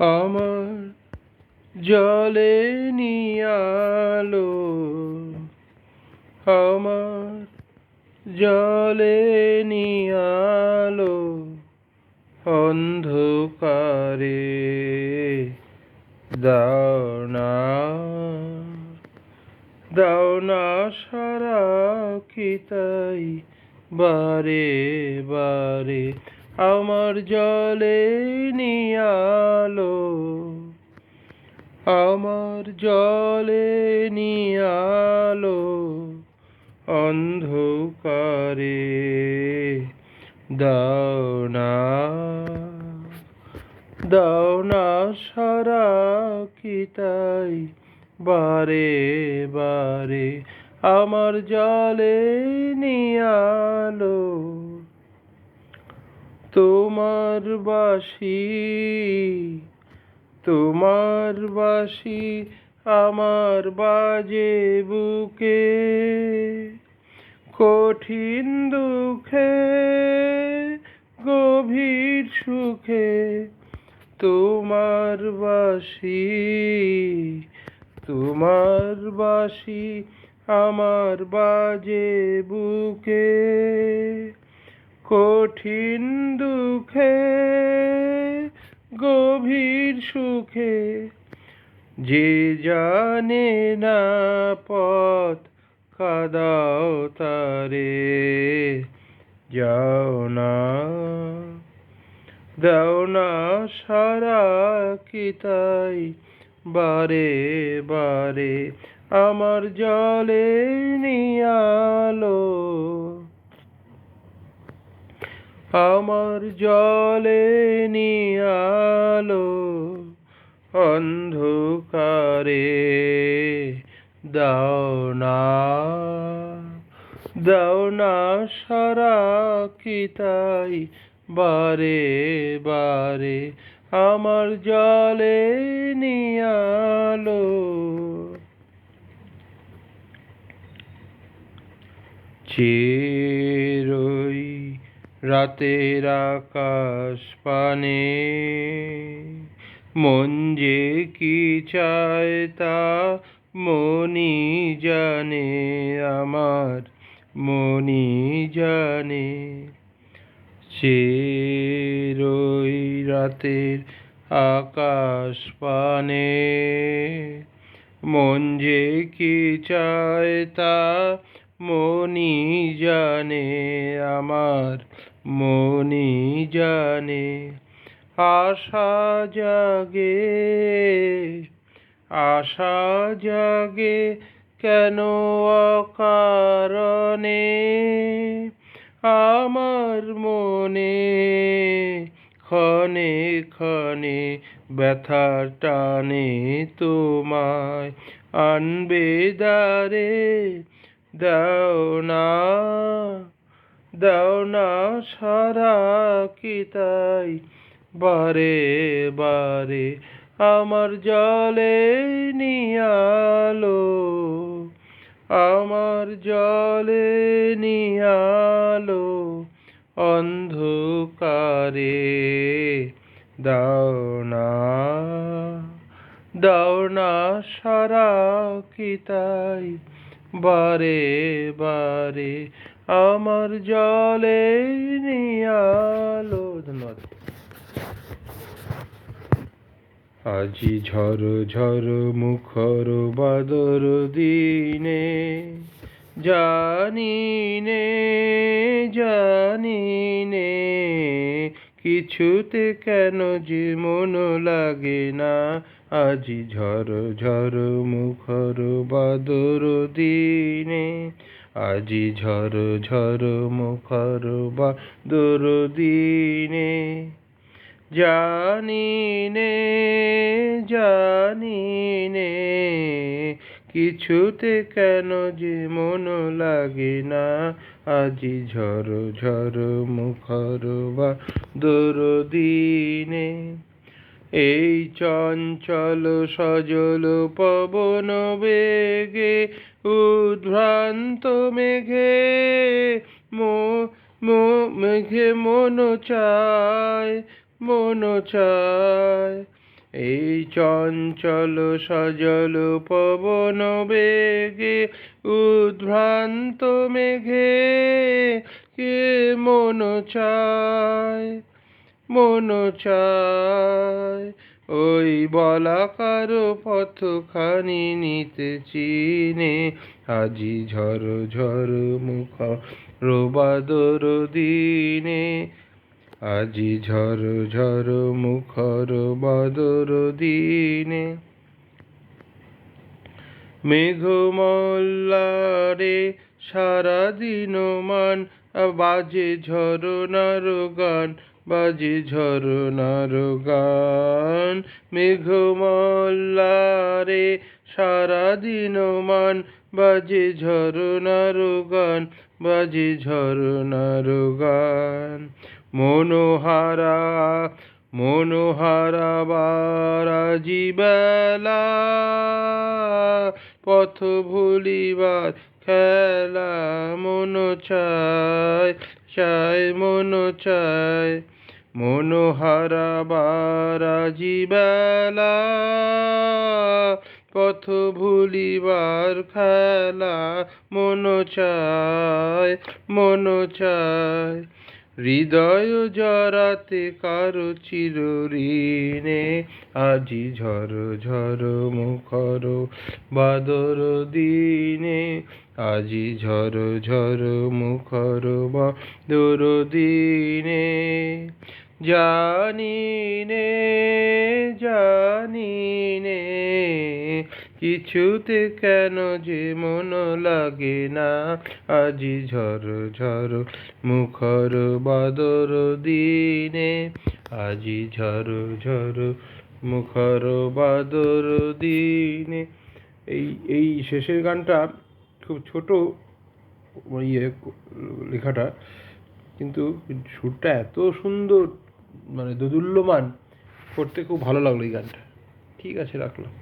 আমার জলে নিয়ালো, আমার জলে নিয়ালো অন্ধকারে দাও না দাও না সারা কি তাই বারে বারে আমার জলে নিয়ালো, আমার জলে নিয়ালো অন্ধকারে দাও না দাও না সারা কি তাই বারে বারে, আমার জলে নিয়ালো। তোমার বাসি তোমার বাসি আমার বাজে বুকে। কঠিন দুঃখে, গভীর সুখে তোমার বাসি তোমার বাসি আমার বাজে বুকে। কঠিন দুঃখে, গভীর সুখে, যে জানে না পথ কাদাও তারে, যাও না, দাও না সারা কি তাই বারে বারে, আমার জলে নিয়ালো। আমার জলে নিয়ালো অন্ধকারে দাও না দাও না সারা কি তাই বারে বারে। আমার জলে নিয়ালো চিরই রাতের আকাশ পানে, মন যে কি চায় তা মনি জানে, আমার মনি জানে। চিরই রাতের আকাশ পানে, মন যে কি চায় তা মনি জানে, আমার মনি জানে, আশা জাগে আশা জাগে কেন অকারণে? আমার মনে ক্ষণে ক্ষণে ব্যথার টানে তোমায় আনবে দারে দাও না। দাও না সারা কি তাই? বারে বারে আমার জলে নিয়ালো, আমার জলে নিয়ালো, অন্ধকারে দাও না দাও না সারা কি তাই? বারে বারে আমার জলে নিয়ালো। ধন্যবাদ। আজি ঝড় ঝড় মুখর বাদর দিনে জানি নে জানি নে কিছুতে কেন যে মন লাগে না আজি ঝড় ঝড় মুখর বাদর দিনে, আজি ঝড় ঝড় মুখর বাদর দিনে। জানি নে জানি নে কিছুতে কেন যে মন লাগে না, আজি ঝড় ঝড় মুখর বা দিনে। এই চঞ্চল সজল পবন বেগে, উদ্ভ্রান্ত মেঘে, মো মেঘে মন চায় মন চায়। এই চঞ্চল সজল পবন বেগে, উদ্ভ্রান্ত মেঘে, কে মন চায়? মন চায়। ওই বলাকার পথখানি নিতে চিনে আজি ঝর ঝর মুখ রোবাদর দিনে। আজি ঝর ঝর মুখর বাদর দিনে। মেঘমল্লারে সারা দিন মান বাজে ঝরনার গান, বাজে ঝরনার গান। মেঘমল্লারে সারা দিন মান, বাজে ঝরনার গান, বাজে ঝরনার গান। মনোহারা মনোহারা বারাজি বেলা, পথ ভুলিবার খেলা মন চায় চায় মন চায়। মনোহারা বারাজি বেলা, পথ ভুলিবার খেলা মন চায় মন চায়। হৃদয় জরাতে কারও চিরঋণে আজি ঝর ঝর মুখর বাদর দিনে, আজি ঝর ঝর মুখর বাদর দিনে। জানি নে জানি নে কিছুতে কেন যে মন লাগে না? আজি ঝর ঝর মুখর বাদর দিনে, আজি ঝর ঝর মুখর বাদর দিনে। এই এই শেষের গানটা খুব ছোট ইয়ে লেখাটা, কিন্তু সুরটা এত সুন্দর মানে দোদুল্যমান, করতে খুব ভালো লাগল এই গানটা। ঠিক আছে, রাখলাম।